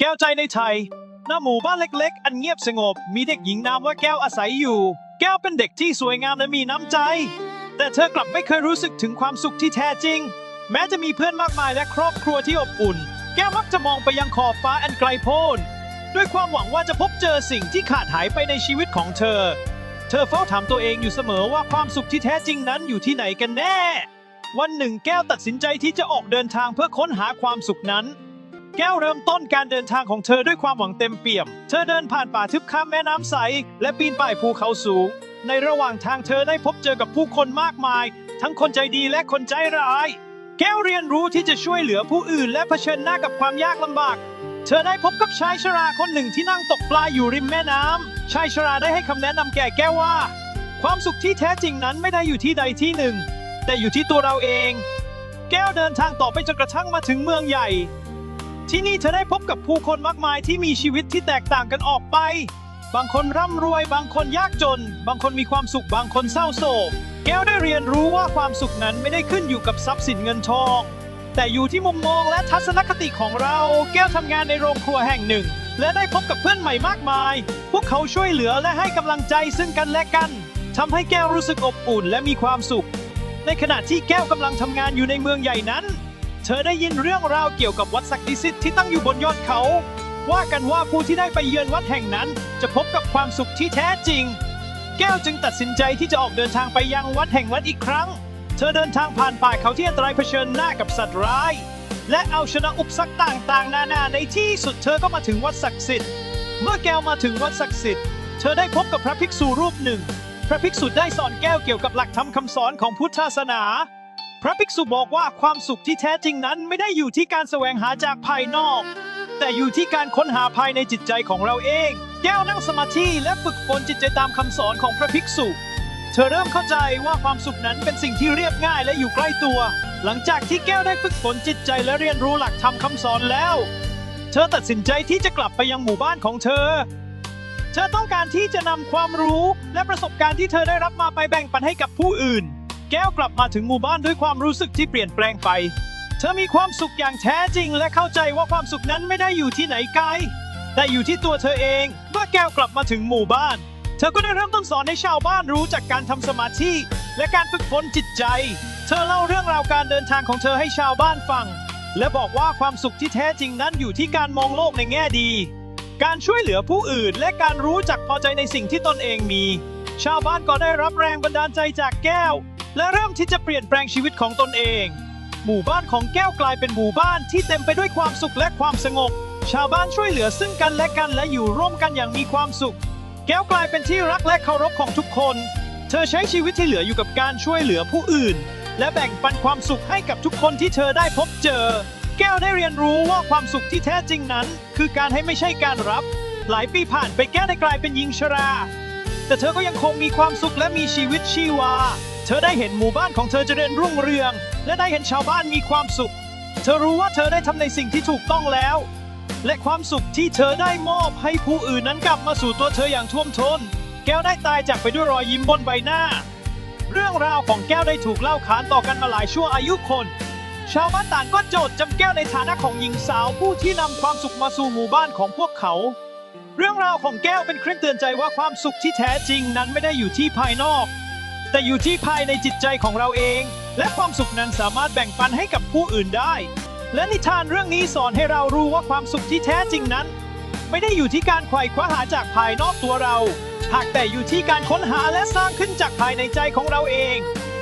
แก้วใจในไทยหน้าหมู่บ้านเล็กๆ อันเงียบสงบ มีเด็กหญิงนามว่าแก้วอาศัยอยู่ แก้วเป็นเด็กที่สวยงามและมีน้ำใจ แต่เธอกลับไม่เคยรู้สึกถึงความสุขที่แท้จริง แม้จะมีเพื่อนมากมายและครอบครัวที่อบอุ่น แก้วมักจะมองไปยังขอบฟ้าอันไกลโพ้น ด้วยความหวังว่าจะพบเจอสิ่งที่ขาดหายไปในชีวิตของเธอ เธอเฝ้าถามตัวเองอยู่เสมอว่าความสุขที่แท้จริงนั้นอยู่ที่ไหนกันแน่ วันหนึ่งแก้วตัดสินใจที่จะออกเดินทางเพื่อค้นหาความสุขนั้น แก้วเริ่มต้นการเดินทางของเธอด้วยความหวังเต็มเปี่ยม เธอเดินผ่านป่าทึบข้ามแม่น้ำใส และปีนป่ายภูเขาสูง ในระหว่างทางเธอได้พบเจอกับผู้คนมากมาย ทั้งคนใจดีและคนใจร้าย แก้วเรียนรู้ที่จะช่วยเหลือผู้อื่น และเผชิญหน้ากับความยากลำบาก เธอได้พบกับชายชราคนหนึ่งที่นั่งตกปลาอยู่ริมแม่น้ำชายชราได้ให้คำแนะนำแก่แก้วว่า ความสุขที่แท้จริงนั้นไม่ได้อยู่ที่ใดที่หนึ่ง แต่อยู่ที่ตัวเราเอง แก้วเดินทางต่อไปจนกระทั่งมาถึงเมืองใหญ่ ที่นี่เธอได้พบกับผู้คนมากมายที่มีชีวิตที่แตกต่างกันออกไป บางคนร่ำรวย บางคนยากจน บางคนมีความสุข บางคนเศร้าโศก แก้วได้เรียนรู้ว่าความสุขนั้นไม่ได้ขึ้นอยู่กับทรัพย์สินเงินทอง แต่อยู่ที่มุมมองและทัศนคติของเรา แก้วทำงานในโรงครัวแห่งหนึ่ง และได้พบกับเพื่อนใหม่มากมาย พวกเขาช่วยเหลือและให้กำลังใจซึ่งกันและกันทำให้แก้วรู้สึกอบอุ่นและมีความสุข ในขณะที่แก้วกำลังทำงานอยู่ในเมืองใหญ่นั้น เธอได้ยินเรื่องราวเกี่ยวกับวัดศักดิ์สิทธิ์ที่ตั้งอยู่บนยอดเขา ว่ากันว่าผู้ที่ได้ไปเยือนวัดแห่งนั้น จะพบกับความสุขที่แท้จริง แก้วจึงตัดสินใจที่จะออกเดินทางไปยังวัดแห่งวัดอีกครั้ง เธอเดินทางผ่านป่าเขาที่อันตรายเผชิญหน้ากับสัตว์ร้าย และเอาชนะอุปสรรคต่างๆ นานาในที่สุดเธอก็มาถึงวัดศักดิ์สิทธิ์ เมื่อแก้วมาถึงวัดศักดิ์สิทธิ์เธอได้พบกับพระภิกษุรูปหนึ่ง พระภิกษุได้สอนแก้วเกี่ยวกับหลักธรรมคำสอนของพุทธศาสนา พระภิกษุบอกว่าความสุขที่แท้จริงนั้นไม่ได้อยู่ที่การแสวงหาจากภายนอก แต่อยู่ที่การค้นหาภายในจิตใจของเราเอง แก้วนั่งสมาธิและฝึกฝนจิตใจตามคำสอนของพระภิกษุ เธอเริ่มเข้าใจว่าความสุขนั้นเป็นสิ่งที่เรียบง่ายและอยู่ใกล้ตัว หลังจากที่แก้วได้ฝึกฝนจิตใจและเรียนรู้หลักธรรมคำสอนแล้ว เธอตัดสินใจที่จะกลับไปยังหมู่บ้านของเธอ เธอต้องการที่จะนำความรู้และประสบการณ์ที่เธอได้รับมาไปแบ่งปันให้กับผู้อื่น แก้วกลับมาถึงหมู่บ้านด้วยความรู้สึกที่เปลี่ยนแปลงไป เธอมีความสุขอย่างแท้จริง และเข้าใจว่าความสุขนั้นไม่ได้อยู่ที่ไหนไกล แต่อยู่ที่ตัวเธอเอง เมื่อแก้วกลับมาถึงหมู่บ้าน เธอก็ได้เริ่มต้นสอนให้ชาวบ้านรู้จากการทำสมาธิและการฝึกฝนจิตใจ เธอเล่าเรื่องราวการเดินทางของเธอให้ชาวบ้านฟัง และบอกว่าความสุขที่แท้จริงนั้นอยู่ที่การมองโลกในแง่ดี การช่วยเหลือผู้อื่นและการรู้จักพอใจในสิ่งที่ตนเองมี ชาวบ้านก็ได้รับแรงบันดาลใจจากแก้ว และเริ่มที่จะเปลี่ยนแปลงชีวิตของตนเอง หมู่บ้านของแก้วกลายเป็นหมู่บ้านที่เต็มไปด้วยความสุขและความสงบ ชาวบ้านช่วยเหลือซึ่งกันและกันและอยู่ร่วมกันอย่างมีความสุข แก้วกลายเป็นที่รักและเคารพของทุกคน เธอใช้ชีวิตที่เหลืออยู่กับการช่วยเหลือผู้อื่น และแบ่งปันความสุขให้กับทุกคนที่เธอได้พบเจอ แก้วได้เรียนรู้ว่าความสุขที่แท้จริงนั้น คือการให้ไม่ใช่การรับ หลายปีผ่านไปแก้วได้กลายเป็นหญิงชรา แต่เธอก็ยังคงมีความสุขและมีชีวิตชีวา เธอได้เห็นหมู่บ้านของเธอเจริญรุ่งเรือง และได้เห็นชาวบ้านมีความสุข เธอรู้ว่าเธอได้ทำในสิ่งที่ถูกต้องแล้ว และความสุขที่เธอได้มอบให้ผู้อื่นนั้นกลับมาสู่ตัวเธออย่างท่วมท้น แก้วได้ตายจากไปด้วยรอยยิ้มบนใบหน้า เรื่องราวของแก้วได้ถูกเล่าขานต่อกันมาหลายชั่วอายุคน ชาวบ้านต่างก็โจทย์จำแก้วในฐานะของหญิงสาวผู้ที่นำความสุขมาสู่หมู่บ้านของพวกเขา เรื่องราวของแก้วเป็นเครื่องเตือนใจว่าความสุขที่แท้จริงนั้นไม่ได้อยู่ที่ภายนอก แต่อยู่ที่ภายในจิตใจของเราเอง และความสุขนั้นสามารถแบ่งปันให้กับผู้อื่นได้ และนิทานเรื่องนี้สอนให้เรารู้ว่าความสุขที่แท้จริงนั้น ไม่ได้อยู่ที่การไขว่คว้าหาจากภายนอกตัวเรา หากแต่อยู่ที่การค้นหาและสร้างขึ้นจากภายในใจของเราเอง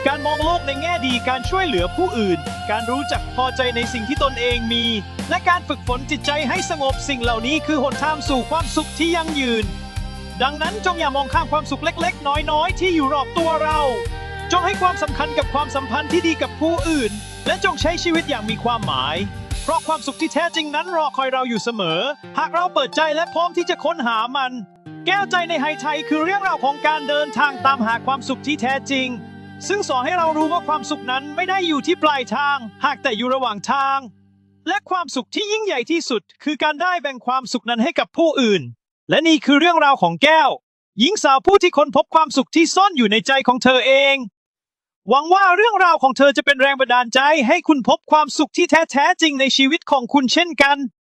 การมองโลกในแง่ดีการช่วยเหลือผู้อื่น การรู้จักพอใจในสิ่งที่ตนเองมี และการฝึกฝนจิตใจให้สงบสิ่งเหล่านี้คือหนทางสู่ความสุขที่ยั่งยืน ดังนั้นจงอย่ามองข้ามความสุขเล็กๆ น้อยๆ ที่อยู่รอบตัวเรา จงให้ความสำคัญกับความสัมพันธ์ที่ดีกับผู้อื่น และจงใช้ชีวิตอย่างมีความหมาย เพราะความสุขที่แท้จริงนั้นรอคอยเราอยู่เสมอ หากเราเปิดใจและพร้อมที่จะค้นหามัน แก้วใจในไฮไทยคือเรื่องราวของการเดินทางตามหาความสุขที่แท้จริง ซึ่งสอนให้เรารู้ว่าความสุขนั้นไม่ได้อยู่ที่ปลายทาง หากแต่อยู่ระหว่างทาง และความสุขที่ยิ่งใหญ่ที่สุด คือการได้แบ่งความสุขนั้นให้กับผู้อื่น และนี่คือเรื่องราวของแก้ว หญิงสาวผู้ที่ค้นพบความสุขที่ซ่อนอยู่ในใจของเธอเอง หวังว่าเรื่องราวของเธอจะเป็นแรงบันดาลใจให้คุณพบความสุขที่แท้แท้จริงในชีวิตของคุณเช่นกัน